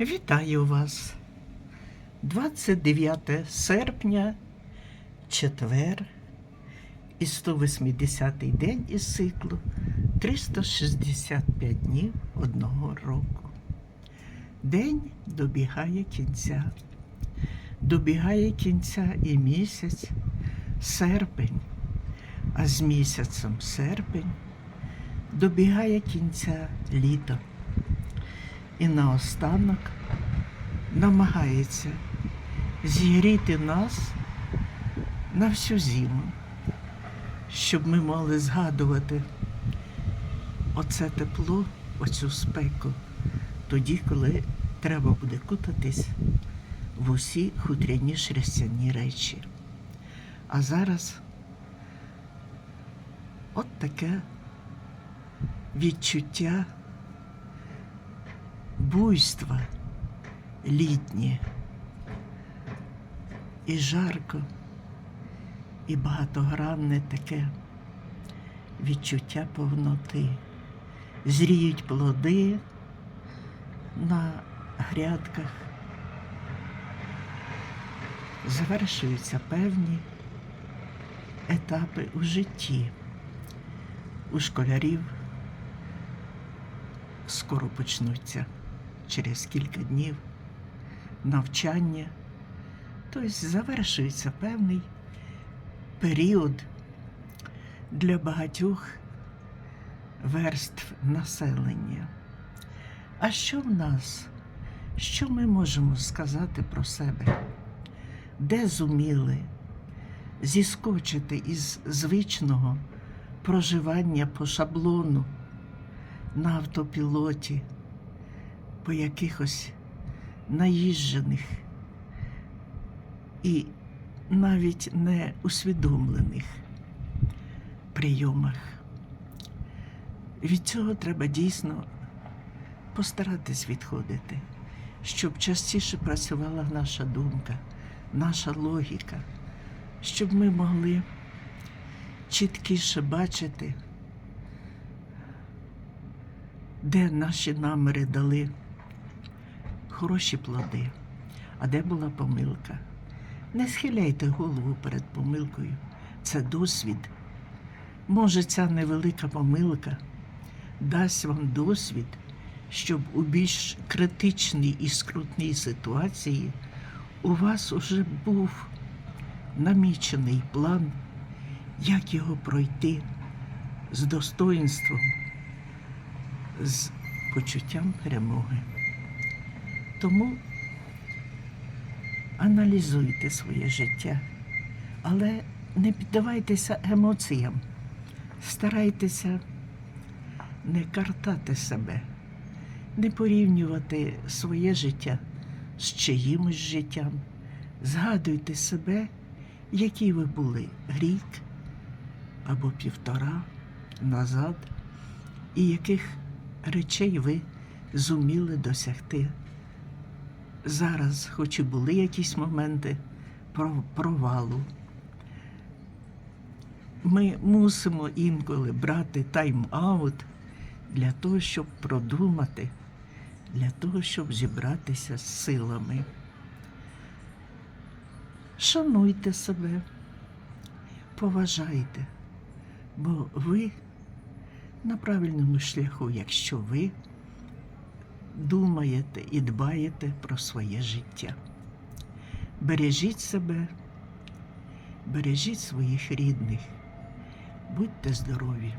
Вітаю вас. 29 серпня, четвер і 180-й день із циклу 365 днів одного року. День добігає кінця. Добігає кінця і місяць, серпень, а з місяцем серпень добігає кінця літо і наостанок намагається зігріти нас на всю зиму, щоб ми могли згадувати оце тепло, оцю спеку, тоді, коли треба буде кутатись в усі хутряні шерстяні речі. А зараз от таке відчуття буйства літнє. І жарко, і багатогранне таке відчуття повноти. Зріють плоди на грядках, завершуються певні етапи у житті. У школярів скоро почнуться через кілька днів навчання, тобто завершується певний період для багатьох верств населення. А що в нас? Що ми можемо сказати про себе? Де зуміли зіскочити із звичного проживання по шаблону на автопілоті, по якихось наїжджених і навіть не усвідомлених прийомах. Від цього треба дійсно постаратись відходити, щоб частіше працювала наша думка, наша логіка, щоб ми могли чіткіше бачити, де наші наміри дали хороші плоди, а де була помилка. Не схиляйте голову перед помилкою. Це досвід. Може, ця невелика помилка дасть вам досвід, щоб у більш критичній і скрутній ситуації у вас уже був намічений план, як його пройти з достоїнством, з почуттям перемоги. Тому аналізуйте своє життя, але не піддавайтеся емоціям, старайтеся не картати себе, не порівнювати своє життя з чиїмось життям. Згадуйте себе, які ви були рік або півтора назад, і яких речей ви зуміли досягти. Зараз, хоч і були якісь моменти провалу, ми мусимо інколи брати тайм-аут для того, щоб продумати, для того, щоб зібратися з силами. Шануйте себе, поважайте, бо ви на правильному шляху, якщо ви думаєте і дбаєте про своє життя. Бережіть себе, бережіть своїх рідних, будьте здорові.